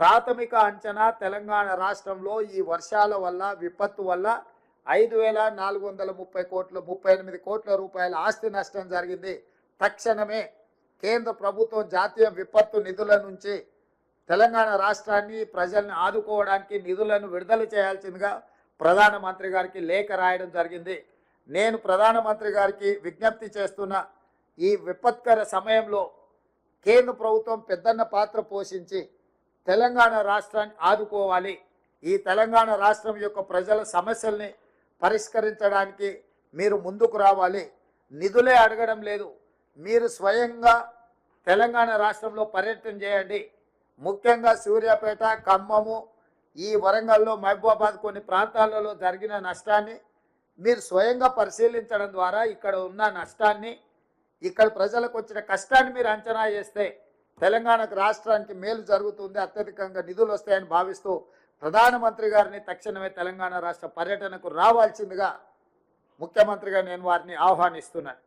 ప్రాథమిక అంచనా తెలంగాణ రాష్ట్రంలో ఈ వర్షాల వల్ల విపత్తు వల్ల ఐదు వేల నాలుగు వందల ముప్పై కోట్ల ముప్పై ఎనిమిది కోట్ల రూపాయల ఆస్తి నష్టం జరిగింది. తక్షణమే కేంద్ర ప్రభుత్వం జాతీయ విపత్తు నిధుల నుంచి తెలంగాణ రాష్ట్రాన్ని ప్రజల్ని ఆదుకోవడానికి నిధులను విడుదల చేయాల్సిందిగా ప్రధానమంత్రి గారికి లేఖ రాయడం జరిగింది. నేను ప్రధానమంత్రి గారికి విజ్ఞప్తి చేస్తున్న ఈ విపత్కర సమయంలో కేంద్ర ప్రభుత్వం పెద్దన్న పాత్ర పోషించి తెలంగాణ రాష్ట్రాన్ని ఆదుకోవాలి. ఈ తెలంగాణ రాష్ట్రం యొక్క ప్రజల సమస్యల్ని పరిష్కరించడానికి మీరు ముందుకు రావాలి. నిధులే అడగడం లేదు. మీరు స్వయంగా తెలంగాణ రాష్ట్రంలో పర్యటన చేయండి. ముఖ్యంగా సూర్యాపేట ఖమ్మము ఈ వరంగల్లో మహబూబాబాద్ కొన్ని ప్రాంతాలలో జరిగిన నష్టాన్ని మీరు స్వయంగా పరిశీలించడం ద్వారా ఇక్కడ ఉన్న నష్టాన్ని ఇక్కడ ప్రజలకు వచ్చిన కష్టాన్ని మీరు అంచనా చేస్తే తెలంగాణకు రాష్ట్రానికి మేలు జరుగుతుంది అత్యధికంగా నిధులు వస్తాయని భావిస్తూ ప్రధానమంత్రి గారిని తక్షణమే తెలంగాణ రాష్ట్ర పర్యటనకు రావాల్సిందిగా ముఖ్యమంత్రిగా నేను వారిని ఆహ్వానిస్తున్నాను